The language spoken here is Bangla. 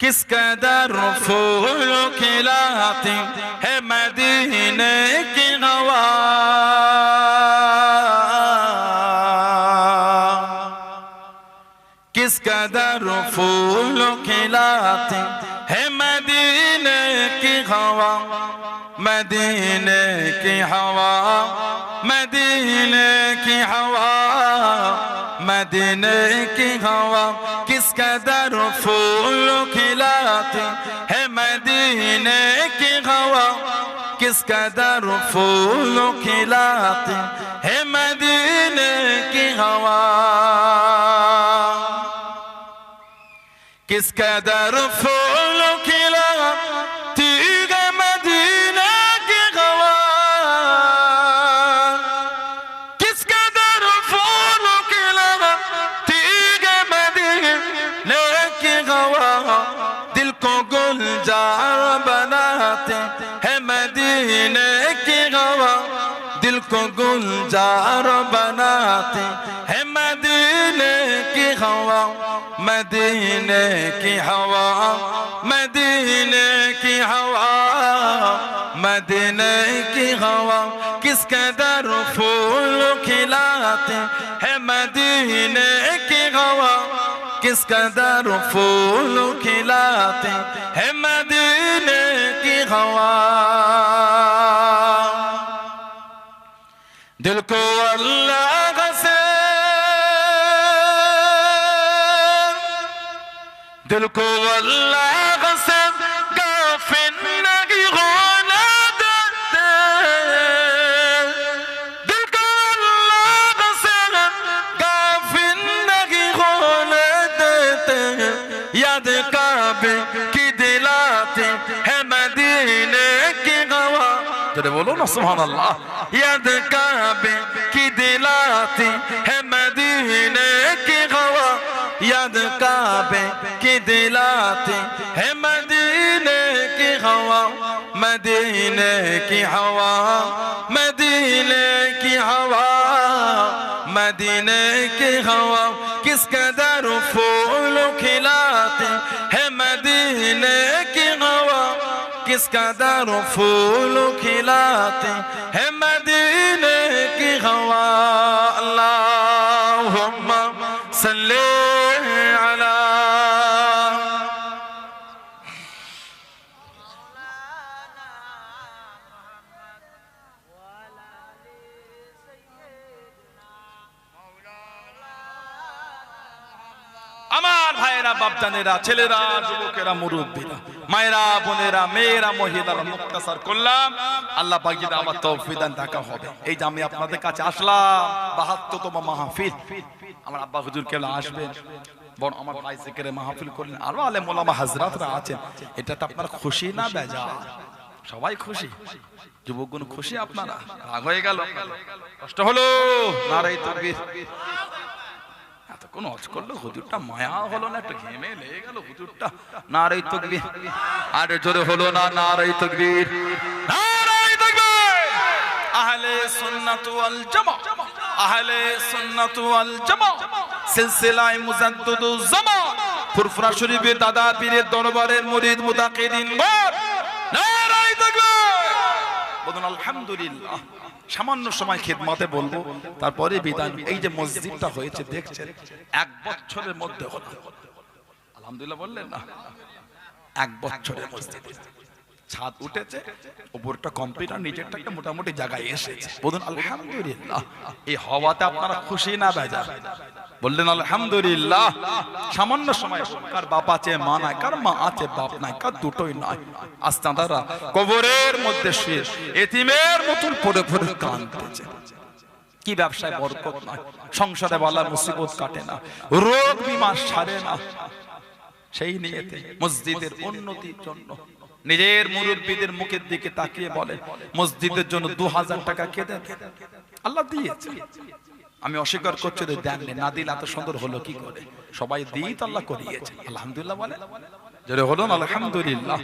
किस कदर फूल खिलाती है मदीने की हवा? किस कदर फूल खिलाती है मदीने की हवा? मदीने की हवा, मदीने की हवा। मदीने की हवा किस कदर फूल खिलाती है मदीने की हवा किस कदर फूल खिलाती है मदीने की हवा किस कदर फूल खिलाती बनाते है मदीने की हवा दिल को गुलजार बनाते है मदीने की हवा। मदीने की हवा, मदीने की हवा, मदीने की हवा। किस कदर फूल खिलाते है मदीने की हवा किस कदर फूल खिलाते है दिल को अल्लाह से दिल को अल्लाह से गाफिल नहीं होने देते दिल को अल्लाह से गाफिल नहीं होने देते याद काबे بولو نا سبحان الله. يا دكاب كي دلاتي همدينة كي غوا. يا دكاب كي دلاتي همدينة كي غوا. مدينة كي هوا مدينة كي هوا مدينة كي غوا. كيس كدارو فولو كيلاتي किस कदर फूल खिलाते है मदीने की हवा अल्लाहुम्मा सल्ले আমার ভাইয়েরা, বাপজানেরা, ছেলেরা, যুবকেরা, মুরব্বীরা, মায়েরা, বোনেরা, মেয়েরা, মহিলারা, মুক্তাসার করলাম আল্লাহ পাক যদি আমার তৌফিক দেন দেখা হবে। এই যে আমি আপনাদের কাছে আসলাম, বাহাত্তরতম মাহফিল। আমার আব্বা হুজুর কেবল আসবেন আমার মাহফিল করলেন। ওলামা হাজরাতরা আছেন। আপনার খুশি না বেজা সবাই খুশি। খুশি কষ্ট হলো? নারাই এতক্ষণ অজ করল? হুজুরটা মায়া হলো না একটা ঘেমে লেগে গেল? হুজুরটা নারাই তকবীর। আর জোরে হলো না তকবীর। নারাই তকবীর! আহলে সুন্নাত ওয়াল জামা। আহলে সুন্নাত ওয়াল জামা। সিলসিলায়ে মুজাদ্দিদুজ জামা। ফুরফুরা শরীফের দাদা পীরের দরবারের মুরিদ মুতাকিদিন গণ নারাই তকবীর! বলুন আলহামদুলিল্লাহ। সামান্য সময় খেদমাতে বলব, তারপরে বিধান, এই যে মসজিদটা হয়েছে, দেখছেন, এক বছরের মধ্যে হলো। আলহামদুলিল্লাহ বললেন না। এক বছরের মসজিদ। ছাদ উঠেছে উপরটা নিচেরটা একটা মোটামুটি জায়গায় এসেছে। বলুন, আলহামদুলিল্লাহ। এই হওয়াতে আপনারা খুশি না বেজা বললেন, আলহামদুলিল্লাহ। সামান্য সময়, কার বাপ আছে, মা নাই, কার মা আছে, বাপ নাই, কার দুটোই নাই। কবরের মধ্যে শুয়ে এতিমের মতন পড়ে পড়ে কি ব্যবসায় বরকত নাই, সংসারে বলা মুসিবত কাটে না, রোগ বিমার সারে না। সেই নিয়েতে মসজিদের উন্নতির জন্য নিজের মুরব্বীদের মুখের দিকে তাকিয়ে বলে, মসজিদের জন্য দু হাজার টাকা কে দেন? আল্লাহ দিয়েছে। আমি অস্বীকার করছি যে দেননি। না দিলে এত সুন্দর হলো কি করে? সবাই দিই তো আল্লাহ করিয়েছে। আলহামদুলিল্লাহ বলে। যদি হলো আলহামদুলিল্লাহ।